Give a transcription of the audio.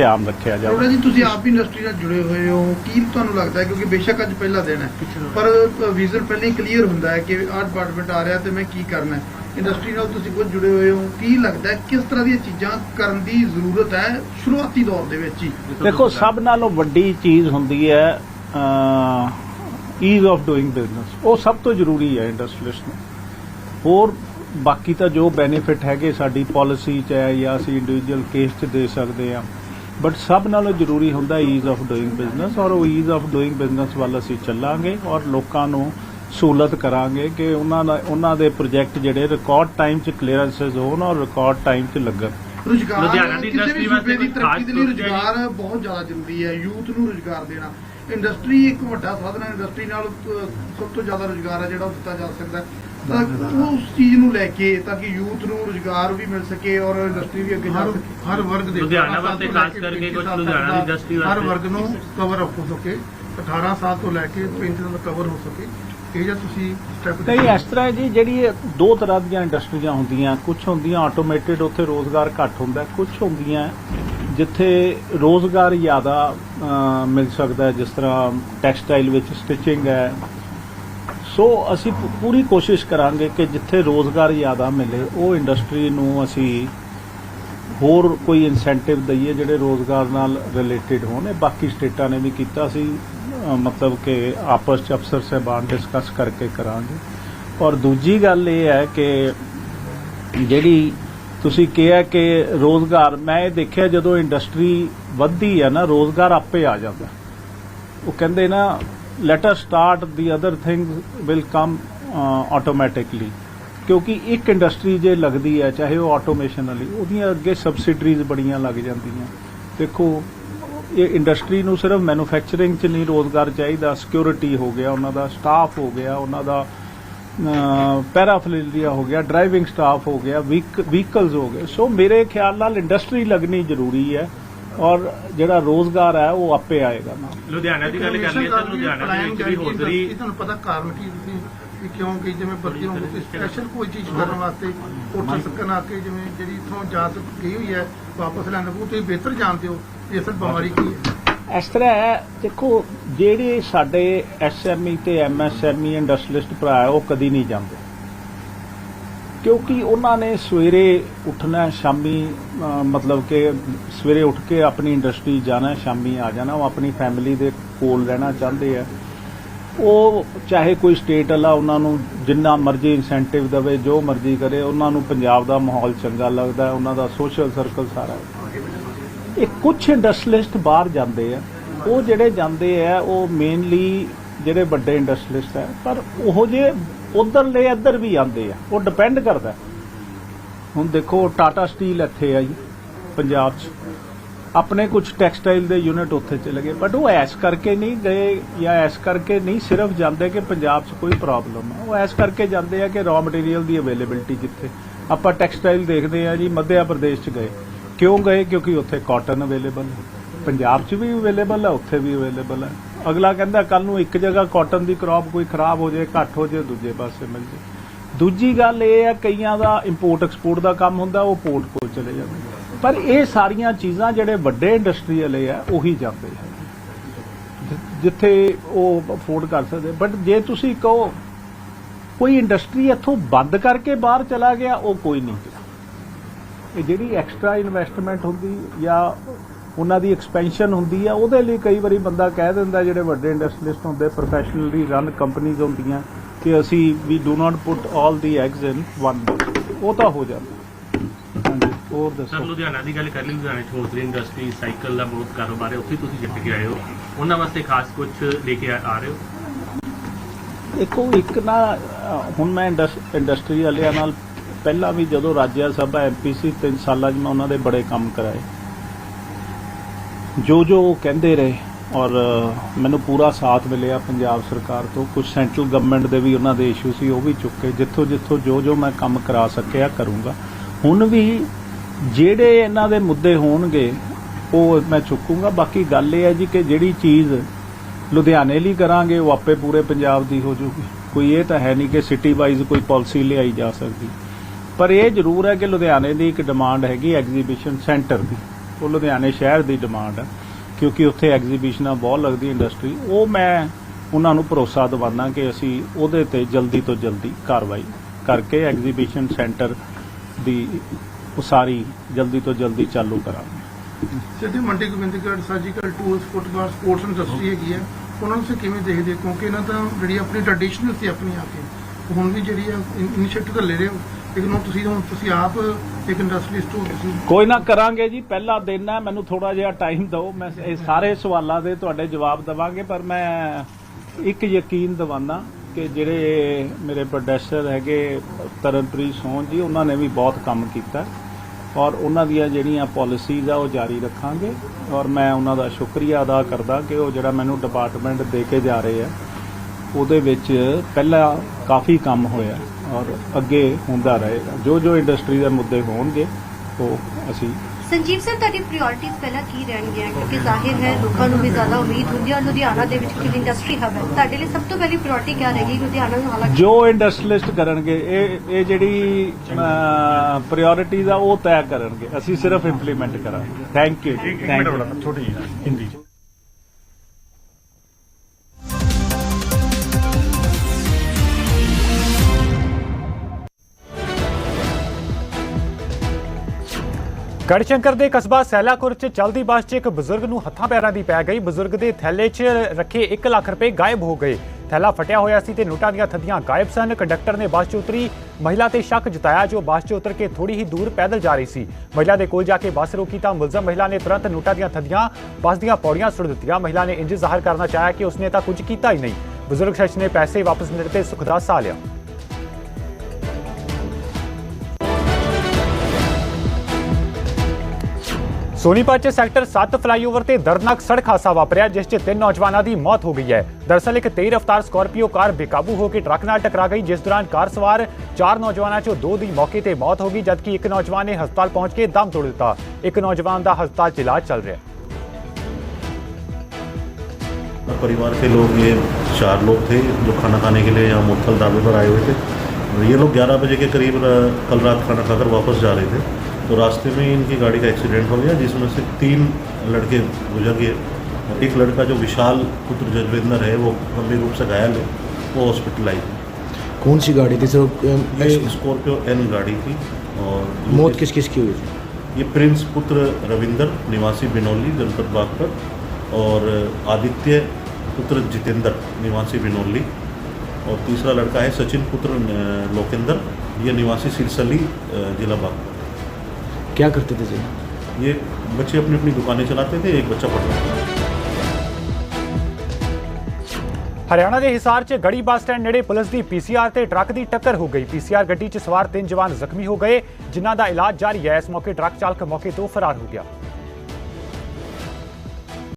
ਧਿਆਨ ਰੱਖਿਆ ਜਾਵੇ। ਜੀ ਤੁਸੀਂ ਆਪ ਵੀ ਇੰਡਸਟਰੀ ਨਾਲ ਜੁੜੇ ਹੋਏ ਹੋ। ਕੀ ਤੁਹਾਨੂੰ ਲੱਗਦਾ ਹੈ? ਕਿਉਂਕਿ ਬੇਸ਼ੱਕ ਅੱਜ ਪਹਿਲਾ ਦਿਨ ਹੈ। ਪਰ ਵਿਜ਼ਨ ਪਹਿਲਾਂ ਹੀ ਕਲੀਅਰ ਹੁੰਦਾ ਹੈ ਕਿ ਆਹ ਡਿਪਾਰਟਮੈਂਟ ਆ ਰਿਹਾ ਤੇ ਮੈਂ ਕੀ ਕਰਨਾ ਹੈ? ਇੰਡਸਟਰੀ ਨਾਲ ਤੁਸੀਂ ਖੁਦ ਜੁੜੇ ਹੋਏ ਹੋ। ਕੀ ਲੱਗਦਾ ਹੈ? ਕਿਸ ਤਰ੍ਹਾਂ ਦੀਆਂ ਚੀਜ਼ਾਂ ਕਰਨ ਦੀ ਜ਼ਰੂਰਤ ਹੈ ਸ਼ੁਰੂਆਤੀ ਦੌਰ ਦੇ ਵਿੱਚ ਹੀ ਦੇਖੋ ਸਭ ਨਾਲੋਂ ਵੱਡੀ ਚੀਜ਼ ਹੁੰਦੀ ਹੈ ਈਜ਼ ਆਫ ਡੂਇੰਗ ਬਿਜ਼ਨਸ ਉਹ ਸਭ ਤੋਂ ਜ਼ਰੂਰੀ ਹੈ ਇੰਡਸਟਰੀਲਿਸਟ ਨੂੰ। ਹੋਰ ਬਾਕੀ ਤਾਂ ਜੋ ਬੈਨੀਫਿਟ ਹੈਗੇ ਸਾਡੀ ਪਾਲਿਸੀ ਚ ਹੈ ਜਾਂ ਅਸੀਂ ਇੰਡੀਵਿਜੂਅਲ ਕੇਸ ਚ ਦੇ ਸਕਦੇ ਆ ਬਟ ਸਭ ਨਾਲੋਂ ਜ਼ਰੂਰੀ ਹੁੰਦਾ ਈਜ਼ ਆਫ ਡੂਇੰਗ ਬਿਜ਼ਨਸ ਔਰ ਉਹ ਈਜ਼ ਆਫ ਡੂਇੰਗ ਬਿਜ਼ਨਸ ਵੱਲ ਅਸੀਂ ਚੱਲਾਂਗੇ ਔਰ ਲੋਕਾਂ ਨੂੰ ਸਹੂਲਤ ਕਰਾਂਗੇ ਕਿ ਉਹਨਾਂ ਦਾ ਉਹਨਾਂ ਦੇ ਪ੍ਰੋਜੈਕਟ ਜਿਹੜੇ ਰਿਕਾਰਡ ਟਾਈਮ ਚ ਕਲੀਅਰੈਂਸਸ ਹੋਣ ਔਰ ਰਿਕਾਰਡ ਟਾਈਮ ਚ ਲੱਗਣ। ਰੁਜ਼ਗਾਰ ਲੁਧਿਆਣਾ ਦੀ ਦੀ ਤਰੱਕੀ ਦੇ ਲਈ ਰੁਜ਼ਗਾਰ ਬਹੁਤ ਜ਼ਿਆਦਾ ਜ਼ਰੂਰੀ ਹੈ ਯੂਥ ਨੂੰ ਰੁਜ਼ਗਾਰ ਦੇਣਾ। ਇੰਡਸਟਰੀ ਇੱਕ ਵੱਡਾ ਸਾਧਨ ਹੈ ਇੰਡਸਟਰੀ ਨਾਲ ਸਭ ਤੋਂ ਜ਼ਿਆਦਾ ਰੁਜ਼ਗਾਰ ਹੈ ਜਿਹੜਾ ਉਹ ਦਿੱਤਾ ਜਾ ਸਕਦਾ ਹੈ। ਤਾਂ ਉਸ ਚੀਜ਼ ਨੂੰ ਲੈ ਕੇ ਤਾਂ ਕਿ ਯੂਥ ਨੂੰ ਰੁਜ਼ਗਾਰ ਵੀ ਮਿਲ ਸਕੇ ਔਰ ਇੰਡਸਟਰੀ ਵੀ ਅੱਗੇ ਜਾ ਹਰ ਸਕੇ। ਹਰ ਵਰਗ ਦੇ ਲੁਧਿਆਣਾ 18 ਵਾਸਤੇ ਤੋਂ ਲੈ ਖਾਸ ਕੇ ਕਰਕੇ 35 ਕੁਛ ਸਾਲ ਲੁਧਿਆਣਾ ਤੱਕ ਦੀ industry ਹਰ ਵਾਸਤੇ। ਵਰਗ ਨੂੰ ਕਵਰ ਅਪ ਹੋ ਸਕੇ 18 ਸਾਲ ਤੋਂ ਲੈ ਕੇ 35 ਸਾਲ ਤੱਕ ਕਵਰ ਹੋ ਸਕੇ। ਇਹ ਜਾਂ ਤੁਸੀਂ ਸਟੈਪ ਕਈ ਇਸ ਤਰ੍ਹਾਂ ਜੀ ਜਿਹੜੀ ਦੋ ਤਰ੍ਹਾਂ ਦੀਆਂ ਇੰਡਸਟਰੀਆਂ ਹੁੰਦੀਆਂ ਕੁਝ ਹੁੰਦੀਆਂ ਆਟੋਮੇਟਿਡ ਉੱਥੇ ਰੋਜ਼ਗਾਰ ਘੱਟ ਹੁੰਦਾ ਕੁਝ ਹੁੰਦੀਆਂ ਜਿੱਥੇ ਰੋਜ਼ਗਾਰ ਜ਼ਿਆਦਾ ਮਿਲ ਸਕਦਾ ਹੈ, ਜਿਸ ਤਰ੍ਹਾਂ ਟੈਕਸਟਾਈਲ ਵਿੱਚ ਸਟਿਚਿੰਗ ਹੈ ਸੋ ਅਸੀਂ ਪੂਰੀ ਕੋਸ਼ਿਸ਼ ਕਰਾਂਗੇ ਕਿ ਜਿੱਥੇ ਰੋਜ਼ਗਾਰ ਜ਼ਿਆਦਾ ਮਿਲੇ, ਉਹ ਇੰਡਸਟਰੀ ਨੂੰ ਅਸੀਂ ਹੋਰ ਕੋਈ ਇਨਸੈਂਟਿਵ ਦਈਏ ਜਿਹੜੇ ਰੋਜ਼ਗਾਰ ਨਾਲ ਰਿਲੇਟਡ ਹੋਣ। ਇਹ ਬਾਕੀ ਸਟੇਟਾਂ ਨੇ ਵੀ ਕੀਤਾ ਸੀ। ਮਤਲਬ ਕਿ ਆਪਸ ਚ ਅਫਸਰ ਸਹਿਬਾਨ ਡਿਸਕਸ ਕਰਕੇ ਕਰਾਂਗੇ। ਔਰ ਦੂਜੀ ਗੱਲ ਇਹ ਹੈ ਕਿ ਜਿਹੜੀ ਤੁਸੀਂ ਕਿਹਾ ਕਿ ਰੋਜ਼ਗਾਰ, ਮੈਂ ਇਹ ਦੇਖਿਆ ਜਦੋਂ ਇੰਡਸਟਰੀ ਵੱਧਦੀ ਹੈ ਨਾ, ਰੋਜ਼ਗਾਰ ਆਪੇ ਆ ਜਾਂਦਾ। ਉਹ ਕਹਿੰਦੇ ਨਾ let us start the other things will come automatically ਕਿਉਂਕਿ ਇੱਕ ਇੰਡਸਟਰੀ ਜੇ ਲੱਗਦੀ ਹੈ, ਚਾਹੇ ਉਹ ਆਟੋਮੇਸ਼ਨ ਵਾਲੀ, ਉਹਦੀਆਂ ਅੱਗੇ ਸਬਸਿਡਰੀਜ਼ ਬੜੀਆਂ ਲੱਗ ਜਾਂਦੀਆਂ। ਦੇਖੋ, ਇਹ ਇੰਡਸਟਰੀ ਨੂੰ ਸਿਰਫ ਮੈਨੂਫੈਕਚਰਿੰਗ 'ਚ ਨਹੀਂ, ਰੋਜ਼ਗਾਰ ਚਾਹੀਦਾ ਸਿਕਿਉਰਿਟੀ ਹੋ ਗਿਆ, ਉਹਨਾਂ ਦਾ ਸਟਾਫ ਹੋ ਗਿਆ, ਉਹਨਾਂ ਦਾ ਪੈਰਾਫਿਲੀਆ ਹੋ ਗਿਆ ਡਰਾਈਵਿੰਗ ਸਟਾਫ ਹੋ ਗਿਆ ਵਹੀਕਲਸ ਹੋ ਗਏ। ਸੋ ਮੇਰੇ ਖਿਆਲ ਨਾਲ ਇੰਡਸਟਰੀ ਲੱਗਣੀ ਜ਼ਰੂਰੀ ਹੈ। ਔਰ ਜਿਹੜਾ ਰੋਜ਼ਗਾਰ ਹੈ ਉਹ ਆਪੇ ਆਏਗਾ। ਨਾ ਲੁਧਿਆਣਾ ਦੀ ਗੱਲ ਕਰ ਲਈਏ ਤਾਂ ਲੁਧਿਆਣਾ ਦੇ ਵਿੱਚ ਵੀ ਹੋਦਰੀ ਤੁਹਾਨੂੰ ਪਤਾ ਕਾਰਨ ਕੀ ਤੁਸੀਂ ਵੀ ਕਿਉਂ ਕਿ ਜਿਵੇਂ ਬੱਚੇ ਨੂੰ ਕੋਈ ਸਪੈਸ਼ਲ ਕੋਈ ਚੀਜ਼ ਕਰਨ ਵਾਸਤੇ ਉੱਠ ਸਕਣ ਆ ਕੇ ਜਿਵੇਂ ਜਿਹੜੀ ਇਥੋਂ ਜਾਤ ਗਈ ਹੋਈ ਹੈ ਵਾਪਸ ਲੈਣ ਦਾ ਤੁਸੀਂ ਬਿਹਤਰ ਜਾਣਦੇ ਹੋ ਕਿ ਅਸਲ ਬਿਮਾਰੀ ਕੀ ਹੈ। ਇਸ ਤਰ੍ਹਾਂ ਹੈ ਦੇਖੋ ਜਿਹੜੇ ਸਾਡੇ ਐਸਐਮਈ ਤੇ ਐਮਐਸਐਮਈ ਇੰਡਸਟਰੀਲਿਸਟ ਭਰਾ ਹੈ ਉਹ ਕਦੀ ਨਹੀਂ ਜਾਂਦੇ। ਕਿਉਂਕਿ ਉਹਨਾਂ ਨੇ ਸਵੇਰੇ ਉੱਠਣਾ, ਸ਼ਾਮੀ ਮਤਲਬ ਕਿ ਸਵੇਰੇ ਉੱਠ ਕੇ ਆਪਣੀ ਇੰਡਸਟਰੀ ਜਾਣਾ, ਸ਼ਾਮੀ ਆ ਜਾਣਾ। ਉਹ ਆਪਣੀ ਫੈਮਿਲੀ ਦੇ ਕੋਲ ਰਹਿਣਾ ਚਾਹੁੰਦੇ ਆ। ਉਹ ਚਾਹੇ ਕੋਈ ਸਟੇਟ ਵਾਲਾ ਉਹਨਾਂ ਨੂੰ ਜਿੰਨਾ ਮਰਜ਼ੀ ਇਨਸੈਂਟਿਵ ਦੇਵੇ, ਜੋ ਮਰਜ਼ੀ ਕਰੇ, ਉਹਨਾਂ ਨੂੰ ਪੰਜਾਬ ਦਾ ਮਾਹੌਲ ਚੰਗਾ ਲੱਗਦਾ, ਉਹਨਾਂ ਦਾ ਸੋਸ਼ਲ ਸਰਕਲ ਸਾਰਾ। ਇਹ ਕੁਝ ਇੰਡਸਟਰੀਲਿਸਟ ਬਾਹਰ ਜਾਂਦੇ ਆ। ਉਹ ਜਿਹੜੇ ਜਾਂਦੇ ਆ, ਉਹ ਮੇਨਲੀ ਜਿਹੜੇ ਵੱਡੇ ਇੰਡਸਟਰੀਲਿਸਟ ਆ, ਪਰ ਉਹ ਜੇ ਉਧਰਲੇ ਇੱਧਰ ਵੀ ਆਉਂਦੇ ਆ, ਉਹ ਡਿਪੈਂਡ ਕਰਦਾ। ਹੁਣ ਦੇਖੋ ਟਾਟਾ ਸਟੀਲ ਇੱਥੇ ਆ ਜੀ, ਪੰਜਾਬ 'ਚ। ਆਪਣੇ ਕੁਝ ਟੈਕਸਟਾਈਲ ਦੇ ਯੂਨਿਟ ਉੱਥੇ ਚਲੇ ਗਏ ਬਟ ਉਹ ਐਸ ਕਰਕੇ ਨਹੀਂ ਗਏ ਜਾਂ ਐਸ ਕਰਕੇ ਨਹੀਂ ਸਿਰਫ ਜਾਂਦੇ ਕਿ ਪੰਜਾਬ 'ਚ ਕੋਈ ਪ੍ਰੋਬਲਮ ਆ। ਉਹ ਐਸ ਕਰਕੇ ਜਾਂਦੇ ਆ ਕਿ ਰॉ ਮਟੀਰੀਅਲ ਦੀ ਅਵੇਲੇਬਿਲਟੀ ਜਿੱਥੇ ਆਪਾਂ ਟੈਕਸਟਾਈਲ ਦੇਖਦੇ ਆ ਜੀ ਮੱਧਿਆ ਪ੍ਰਦੇਸ਼ 'ਚ ਗਏ। ਕਿਉਂ ਗਏ? ਕਿਉਂਕਿ ਉੱਥੇ ਕਾਟਨ ਅਵੇਲੇਬਲ ਹੈ ਪੰਜਾਬ 'ਚ ਵੀ ਅਵੇਲੇਬਲ ਹੈ ਉੱਥੇ ਵੀ ਅਵੇਲੇਬਲ ਹੈ ਅਗਲਾ ਕਹਿੰਦਾ ਕੱਲ ਨੂੰ ਇੱਕ ਜਗ੍ਹਾ ਕਾਟਨ ਦੀ ਕ੍ਰੌਪ ਕੋਈ ਖਰਾਬ ਹੋ ਜਾਏ, ਘੱਟ ਹੋ ਜਾਏ, ਦੂਜੇ ਪਾਸੇ ਮਿਲ ਜਾਏ। ਦੂਜੀ ਗੱਲ ਇਹ ਹੈ, ਕਈਆਂ ਦਾ ਇੰਪੋਰਟ ਐਕਸਪੋਰਟ ਦਾ ਕੰਮ ਹੁੰਦਾ, ਉਹ ਪੋਰਟ ਕੋਲ ਚਲੇ ਜਾਂਦੇ ਪਰ ਇਹ ਸਾਰੀਆਂ ਚੀਜ਼ਾਂ ਜਿਹੜੇ ਵੱਡੇ ਇੰਡਸਟਰੀ ਵਾਲੇ ਆ ਉਹੀ ਜਾਂਦੇ ਆ ਜਿੱਥੇ ਉਹ ਅਫੋਰਡ ਕਰ ਸਕਦੇ। ਬਟ ਜੇ ਤੁਸੀਂ ਕਹੋ, ਕੋਈ ਇੰਡਸਟਰੀ ਇੱਥੋਂ ਬੰਦ ਕਰਕੇ ਬਾਹਰ ਚਲਾ ਗਿਆ, ਉਹ ਕੋਈ ਨਹੀਂ ਗਿਆ ਇਹ ਜਿਹੜੀ ਐਕਸਟਰਾ ਇਨਵੈਸਟਮੈਂਟ ਹੁੰਦੀ ਜਾਂ ਉਹਨਾਂ ਦੀ ਐਕਸਪੈਂਸ਼ਨ ਹੁੰਦੀ ਆ ਉਹਦੇ ਲਈ ਕਈ ਵਾਰੀ ਬੰਦਾ ਕਹਿ ਦਿੰਦਾ ਜਿਹੜੇ ਵੱਡੇ ਇੰਡਸਟਰੀਲਿਸਟ ਹੁੰਦੇ ਪ੍ਰੋਫੈਸ਼ਨਲੀ ਰਨ ਕੰਪਨੀਆਂ ਹੁੰਦੀਆਂ ਕਿ ਅਸੀਂ ਵੀ do not put all the eggs in one ਉਹ ਤਾਂ ਹੋ ਜਾਂਦਾ। ਹਾਂਜੀ ਹੋਰ ਸਰ ਦੱਸੋ ਲੁਧਿਆਣਾ ਦੀ ਗੱਲ ਕਰ ਲਈ ਲੁਧਿਆਣਾ ਹੋਦਰੀ ਇੰਡਸਟਰੀ ਸਾਈਕਲ ਦਾ ਬਹੁਤ ਕਾਰੋਬਾਰ ਹੈ ਉੱਥੇ ਤੁਸੀਂ ਜਿੱਤ ਕੇ ਆਏ ਹੋ। ਉਹਨਾਂ ਵਾਸਤੇ ਖਾਸ ਕੁਝ ਲੈ ਕੇ ਆ ਰਹੇ ਹੋ? ਦੇਖੋ ਇੱਕ ਨਾ ਹੁਣ ਮੈਂ ਇੰਡਸ- ਇੰਡਸਟਰੀ ਵਾਲਿਆਂ ਨਾਲ ਪਹਿਲਾਂ ਵੀ ਜਦੋਂ ਰਾਜਿਆ ਸਭਾ ਐਮਪੀਸੀ 3 ਸਾਲਾਂ 'ਚ ਮੈਂ ਉਹਨਾਂ ਦੇ ਬੜੇ ਕੰਮ ਕਰਾਏ। ਜੋ ਜੋ ਉਹ ਕਹਿੰਦੇ ਰਹੇ ਔਰ ਮੈਨੂੰ ਪੂਰਾ ਸਾਥ ਮਿਲਿਆ ਪੰਜਾਬ ਸਰਕਾਰ ਤੋਂ। ਕੁਝ ਸੈਂਟਰਲ ਗਵਰਨਮੈਂਟ ਦੇ ਵੀ ਉਹਨਾਂ ਦੇ ਇਸ਼ੂ ਸੀ, ਉਹ ਵੀ ਚੁੱਕੇ। ਜਿੱਥੋਂ ਜਿੱਥੋਂ ਜੋ ਜੋ ਮੈਂ ਕੰਮ ਕਰਾ ਸਕਿਆ ਕਰੂੰਗਾ। ਹੁਣ ਵੀ ਜਿਹੜੇ ਇਹਨਾਂ ਦੇ ਮੁੱਦੇ ਹੋਣਗੇ, ਉਹ ਮੈਂ ਚੁੱਕੂੰਗਾ। ਬਾਕੀ ਗੱਲ ਇਹ ਹੈ ਜੀ ਕਿ ਜਿਹੜੀ ਚੀਜ਼ ਲੁਧਿਆਣੇ ਲਈ ਕਰਾਂਗੇ, ਉਹ ਆਪੇ ਪੂਰੇ ਪੰਜਾਬ ਦੀ ਹੋ ਜਾਊਗੀ ਕੋਈ ਇਹ ਤਾਂ ਹੈ ਨਹੀਂ ਕਿ ਸਿਟੀ ਵਾਈਜ਼ ਕੋਈ ਪਾਲਿਸੀ ਲਿਆਈ ਜਾ ਸਕਦੀ। ਪਰ ਇਹ ਜ਼ਰੂਰ ਹੈ ਕਿ ਲੁਧਿਆਣੇ ਦੀ ਇੱਕ ਡਿਮਾਂਡ ਹੈਗੀ ਐਗਜ਼ੀਬਿਸ਼ਨ ਸੈਂਟਰ ਦੀ। ਉਹ ਲੁਧਿਆਣੇ ਸ਼ਹਿਰ ਦੀ ਡਿਮਾਂਡ ਹੈ ਕਿਉਂਕਿ ਉੱਥੇ ਐਗਜ਼ੀਬਿਸ਼ਨਾਂ ਬਹੁਤ ਲੱਗਦੀ ਇੰਡਸਟਰੀ ਉਹ ਮੈਂ ਉਹਨਾਂ ਨੂੰ ਭਰੋਸਾ ਦਿਵਾਉਂਦਾ ਕਿ ਅਸੀਂ ਉਹਦੇ ਤੇ ਜਲਦੀ ਤੋਂ ਜਲਦੀ ਕਾਰਵਾਈ ਕਰਕੇ ਐਗਜ਼ੀਬਿਸ਼ਨ ਸੈਂਟਰ ਦੀ ਉਸਾਰੀ ਜਲਦੀ ਤੋਂ ਜਲਦੀ ਚਾਲੂ ਕਰਾਂਗੇ। ਸਿੱਧੀ Mandi Gobindgarh surgical tools football, sports industry ਹੈਗੀ ਹੈ ਉਹਨਾਂ ਨੂੰ ਤੁਸੀਂ ਕਿਵੇਂ ਦੇਖਦੇ ਹੋ? ਕਿਉਂਕਿ ਇਹਨਾਂ ਤਾਂ ਜਿਹੜੀ ਆਪਣੀ ਟ੍ਰੈਡੀਸ਼ਨਲ ਸੀ ਆਪਣੀ ਆ ਕੇ, ਹੁਣ ਵੀ ਜਿਹੜੀ ਇਨੀਸ਼ੀਏਟਿਵ ਤਾਂ ਲੈ ਰਹੇ ਹੋ। ਲੇਕਿਨ ਹੁਣ ਤੁਸੀਂ ਹੁਣ ਤੁਸੀਂ ਆਪ ਇੱਕ ਇੰਡਸਟਰੀਸਟ ਹੋ ਤੁਸੀਂ ਕੋਈ ਨਾ ਕਰਾਂਗੇ ਜੀ, ਪਹਿਲਾ ਦਿਨ ਹੈ, ਮੈਨੂੰ ਥੋੜਾ ਜਿਹਾ ਟਾਈਮ ਦਿਓ, ਮੈਂ ਇਹ ਸਾਰੇ ਸਵਾਲਾਂ ਦੇ ਤੁਹਾਡੇ ਜਵਾਬ ਦਵਾਂਗੇ, ਪਰ ਮੈਂ ਇੱਕ ਯਕੀਨ ਦਿਵਾਨਾ ਕਿ ਜਿਹੜੇ ਮੇਰੇ ਪ੍ਰੋਡੈਸਰ ਹੈਗੇ ਤਰਨਪ੍ਰੀਤ ਸੋਹਣ ਜੀ, ਉਹਨਾਂ ਨੇ ਵੀ ਬਹੁਤ ਕੰਮ ਕੀਤਾ ਔਰ ਉਹਨਾਂ ਦੀਆਂ ਜਿਹੜੀਆਂ ਪਾਲਿਸੀਜ਼ ਆ, ਉਹ ਜਾਰੀ ਰੱਖਾਂਗੇ ਔਰ ਮੈਂ ਉਹਨਾਂ ਦਾ ਸ਼ੁਕਰੀਆ ਅਦਾ ਕਰਦਾ ਕਿ ਉਹ ਜਿਹੜਾ ਮੈਨੂੰ ਡਿਪਾਰਟਮੈਂਟ ਦੇ ਕੇ ਜਾ ਰਹੇ ਆ ਉਹਦੇ ਵਿੱਚ ਪਹਿਲਾਂ ਕਾਫੀ ਕੰਮ ਹੋਇਆ ਔਰ ਅੱਗੇ ਹੁੰਦਾ ਰਹੇਗਾ। ਜੋ ਜੋ ਇੰਡਸਟਰੀ ਦੇ ਮੁੱਦੇ ਹੋਣਗੇ ਉਹ ਅਸੀਂ ਸੰਜੀਵ ਸਰ ਤੁਹਾਡੀ ਪ੍ਰਾਇੋਰਟੀਜ਼ ਪਹਿਲਾਂ ਕੀ ਰਹਿਣਗੀਆਂ? ਕਿਉਂਕਿ ਜ਼ਾਹਿਰ ਹੈ ਲੋਕਾਂ ਨੂੰ ਵੀ ਜ਼ਿਆਦਾ ਉਮੀਦ ਹੁੰਦੀ ਹੈ ਔਰ ਲੁਧਿਆਣਾ ਦੇ ਵਿੱਚ ਕਿਉਂਕਿ ਇੰਡਸਟਰੀ ਹਬ ਹੈ। ਤੁਹਾਡੇ ਲਈ ਸਭ ਤੋਂ ਪਹਿਲੀ ਪ੍ਰਾਇੋਰਟੀ ਕੀ ਰਹੇਗੀ ਲੁਧਿਆਣਾ ਨੂੰ ਹਾਲਾਂਕਿ? ਜੋ ਇੰਡਸਟਰੀਲਿਸਟ ਕਰਨਗੇ ਇਹ ਇਹ ਜਿਹੜੀ ਪ੍ਰਾਇੋਰਟੀਜ਼ ਆ ਉਹ ਤੈਅ ਕਰਨਗੇ। ਅਸੀਂ ਸਿਰਫ ਇੰਪਲੀਮੈਂਟ ਕਰਾਂਗੇ। ਥੈਂਕ ਯੂ ਥੈਂਕ ਯੂ ਛੋਟੀ ਜਿਹੀ ਹਿੰਦੀ ਗੜਸ਼ੰਕਰ ਦੇ ਕਸਬਾ ਸੈਲਾਕੁਰ 'ਚ ਚਲਦੀ ਬੱਸ 'ਚ ਇੱਕ ਬਜ਼ੁਰਗ ਨੂੰ ਹੱਥਾਂ ਪੈਰਾਂ ਦੀ ਪੈ ਗਈ। ਬਜ਼ੁਰਗ ਦੇ ਥੈਲੇ 'ਚ ਰੱਖੇ 1 ਲੱਖ ਰੁਪਏ ਗਾਇਬ ਹੋ ਗਏ। ਥੈਲਾ ਫਟਿਆ ਹੋਇਆ ਸੀ ਤੇ ਨੋਟਾਂ ਦੀਆਂ ਥੱਦੀਆਂ ਗਾਇਬ ਸਨ। ਕੰਡਕਟਰ ਨੇ ਬੱਸ 'ਚ ਉਤਰੀ। ਮਹਿਲਾ ਤੇ ਸ਼ੱਕ ਜਤਾਇਆ ਜੋ ਬੱਸ 'ਚ ਉਤਰ ਕੇ ਥੋੜੀ ਹੀ ਦੂਰ ਪੈਦਲ ਜਾ ਰਹੀ ਸੀ। ਮਹਿਲਾ ਦੇ ਕੋਲ ਜਾ ਕੇ ਬੱਸ ਰੋਕੀ ਤਾਂ ਮੁਲਜ਼ਮ ਮਹਿਲਾ ਨੇ ਤੁਰੰਤ ਨੋਟਾਂ ਦੀਆਂ ਥੱਦੀਆਂ ਬੱਸ ਦੀਆਂ ਪੌੜੀਆਂ ਸੁੱਟ ਦਿੱਤੀਆਂ। ਮਹਿਲਾ ਨੇ ਇੰਜ ਜ਼ਾਹਰ ਕਰਨਾ ਚਾਹਿਆ ਕਿ ਉਸਨੇ ਤਾਂ ਕੁਝ ਕੀਤਾ ਹੀ ਨਹੀਂ। ਬਜ਼ੁਰਗ ਸ਼ਖਸ ਨੇ ਪੈਸੇ ਵਾਪਸ ਮਿਲਣ ਤੇ ਸੁਖਦਾ ਸਾਹ ਲਿਆ। ਸੋਨੀਪਤ 'ਚ ਸੈਕਟਰ 7 ਫਲਾਈਓਵਰ ਤੇ ਦਰਦਨਾਕ ਸੜਕ ਹਾਦਸਾ ਵਾਪਰਿਆ ਜਿਸ 'ਚ ਤਿੰਨ ਨੌਜਵਾਨਾਂ ਦੀ ਮੌਤ ਹੋ ਗਈ ਹੈ ਦਰਅਸਲ ਇੱਕ ਤੇਜ਼ ਰਫ਼ਤਾਰ ਸਕਾਰਪੀਓ ਕਾਰ ਬੇਕਾਬੂ ਹੋ ਕੇ ਟਰੱਕ ਨਾਲ ਟਕਰਾ ਗਈ ਜਿਸ ਦੌਰਾਨ ਕਾਰ ਸਵਾਰ ਚਾਰ ਨੌਜਵਾਨਾਂ 'ਚੋਂ ਦੋ ਦੀ ਮੌਕੇ ਤੇ ਮੌਤ ਹੋ ਗਈ ਜਦਕਿ ਇੱਕ ਨੌਜਵਾਨ ਨੇ ਹਸਪਤਾਲ ਪਹੁੰਚ ਕੇ ਦਮ ਤੋੜ ਦਿੱਤਾ ਇੱਕ ਨੌਜਵਾਨ ਦਾ ਹਸਪਤਾਲ 'ਚ ਇਲਾਜ ਚੱਲ ਰਿਹਾ ਹੈ परिवार के लोग ये चार लोग थे जो खाना खाने के लिए यहाँ मुत्थल ढाबे पर आए हुए थे ये लोग 11 बजे के करीब अ, कल रात खाना खाकर वापस जा रहे थे तो रास्ते में इनकी गाड़ी का एक्सीडेंट हो गया जिसमें से तीन लड़के गुजर गए और एक लड़का जो विशाल पुत्र जजवेंद्र है वो गंभीर रूप से घायल है वो हॉस्पिटलाइज है। कौन सी गाड़ी थी सर? स्कॉर्पियो एन गाड़ी थी और मौत किस किस की हुई थी? ये प्रिंस पुत्र रविंदर निवासी बिनौली जनपद बागपत और आदित्य पुत्र जितेंद्र निवासी बिनौली और तीसरा लड़का है सचिन पुत्र लोकेंद्र ये निवासी सिरसली जिला बागपत। क्या करते थे सर ये बच्चे अपनी अपनी दुकानें चलाते थे एक बच्चा पढ़ता था ਹਰਿਆਣਾ ਦੇ ਹਿਸਾਰ 'ਚ ਗੜੀ ਬੱਸ ਸਟੈਂਡ ਨੇੜੇ ਪੁਲਿਸ ਦੀ ਪੀਸੀਆਰ ਤੇ ਟਰੱਕ ਦੀ ਟੱਕਰ ਹੋ ਗਈ ਪੀਸੀਆਰ ਗੱਡੀ 'ਚ ਸਵਾਰ ਤਿੰਨ ਜਵਾਨ ਜ਼ਖਮੀ ਹੋ ਗਏ ਜਿਨ੍ਹਾਂ ਦਾ ਇਲਾਜ ਜਾਰੀ ਹੈ ਇਸ ਮੌਕੇ ਟਰੱਕ ਚਾਲਕ ਮੌਕੇ ਤੋਂ ਫਰਾਰ ਹੋ ਗਿਆ